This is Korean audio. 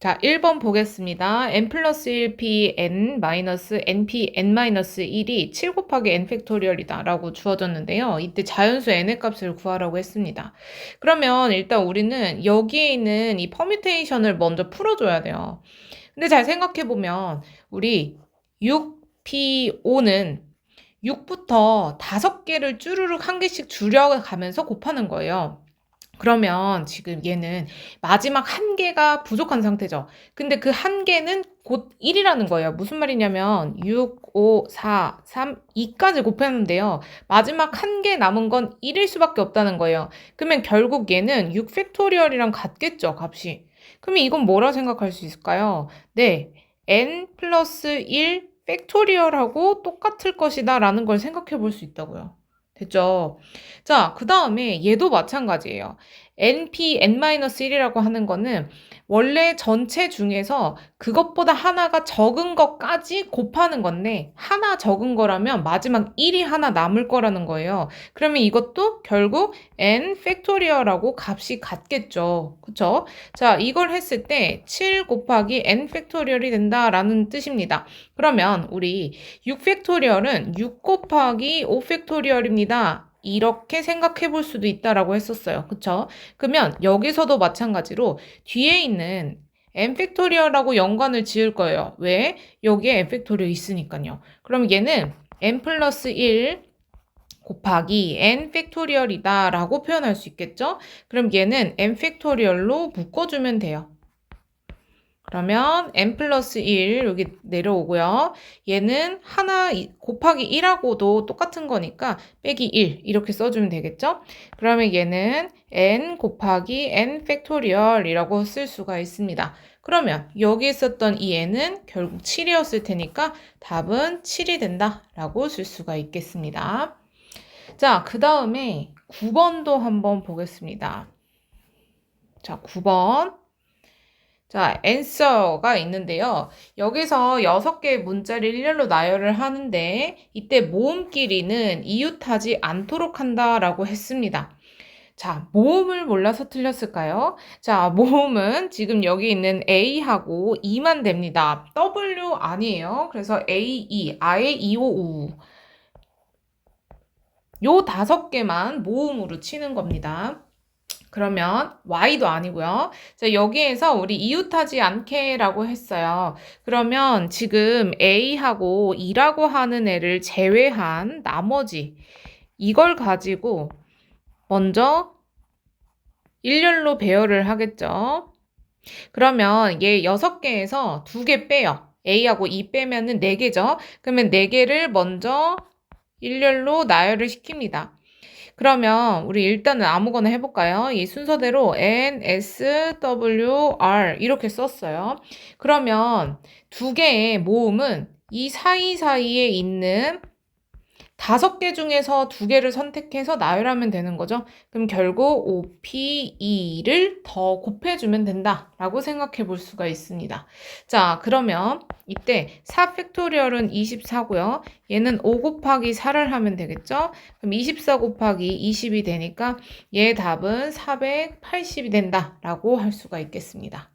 자, 1번 보겠습니다. n 플러스 1p n 마이너스 np n 마이너스 1이 7 곱하기 n 팩토리얼이다 라고 주어졌는데요. 이때 자연수 n의 값을 구하라고 했습니다. 그러면 일단 우리는 여기에 있는 이 퍼뮤테이션을 먼저 풀어줘야 돼요. 근데 잘 생각해보면 우리 6p5는 6부터 5개를 쭈르륵 한 개씩 줄여가면서 곱하는 거예요. 그러면 지금 얘는 마지막 한 개가 부족한 상태죠. 근데 그 한 개는 곧 1이라는 거예요. 무슨 말이냐면 6, 5, 4, 3, 2까지 곱했는데요. 마지막 한 개 남은 건 1일 수밖에 없다는 거예요. 그러면 결국 얘는 6 팩토리얼이랑 같겠죠, 값이. 그러면 이건 뭐라 생각할 수 있을까요? 네, n 플러스 1 팩토리얼하고 똑같을 것이다 라는 걸 생각해 볼 수 있다고요. 됐죠? 자, 그 다음에 얘도 마찬가지예요. np, n-1이라고 하는 거는 원래 전체 중에서 그것보다 하나가 적은 것까지 곱하는 건데 하나 적은 거라면 마지막 1이 하나 남을 거라는 거예요. 그러면 이것도 결국 n 팩토리얼하고 값이 같겠죠. 그쵸? 자, 이걸 했을 때 7 곱하기 n 팩토리얼이 된다라는 뜻입니다. 그러면 우리 6 팩토리얼은 6 곱하기 5 팩토리얼입니다. 이렇게 생각해 볼 수도 있다라고 했었어요. 그쵸? 그러면 여기서도 마찬가지로 뒤에 있는 n 팩토리얼하고 연관을 지을 거예요. 왜? 여기에 n 팩토리얼 있으니까요. 그럼 얘는 n 플러스 1 곱하기 n 팩토리얼이다 라고 표현할 수 있겠죠? 그럼 얘는 n 팩토리얼로 묶어주면 돼요. 그러면 n 플러스 1 여기 내려오고요. 얘는 하나 곱하기 1하고도 똑같은 거니까 빼기 1 이렇게 써주면 되겠죠? 그러면 얘는 n 곱하기 n 팩토리얼이라고 쓸 수가 있습니다. 그러면 여기 있었던 이 n은 결국 7이었을 테니까 답은 7이 된다라고 쓸 수가 있겠습니다. 자, 그 다음에 9번도 한번 보겠습니다. 자, 9번. 자, answer가 있는데요. 여기서 6개의 문자를 일렬로 나열을 하는데 이때 모음끼리는 이웃하지 않도록 한다라고 했습니다. 자, 모음을 몰라서 틀렸을까요? 자, 모음은 지금 여기 있는 A하고 E만 됩니다. W 아니에요. 그래서 A, E, 아에, E, O, U. 요 다섯 개만 모음으로 치는 겁니다. 그러면 y도 아니고요. 자, 여기에서 우리 이웃하지 않게라고 했어요. 그러면 지금 a하고 2라고 하는 애를 제외한 나머지 이걸 가지고 먼저 일렬로 배열을 하겠죠. 그러면 얘 6개에서 2개 빼요. a하고 2 빼면은 4개죠. 그러면 4개를 먼저 일렬로 나열을 시킵니다. 그러면 우리 일단은 아무거나 해볼까요? 이 순서대로 N, S, W, R 이렇게 썼어요. 그러면 두 개의 모음은 이 사이사이에 있는 다섯 개 중에서 두 개를 선택해서 나열하면 되는 거죠. 그럼 결국 OPE를 더 곱해주면 된다라고 생각해 볼 수가 있습니다. 자, 그러면 이때 4 팩토리얼은 24고요. 얘는 5 곱하기 4를 하면 되겠죠? 그럼 24 곱하기 20이 되니까 얘 답은 480이 된다라고 할 수가 있겠습니다.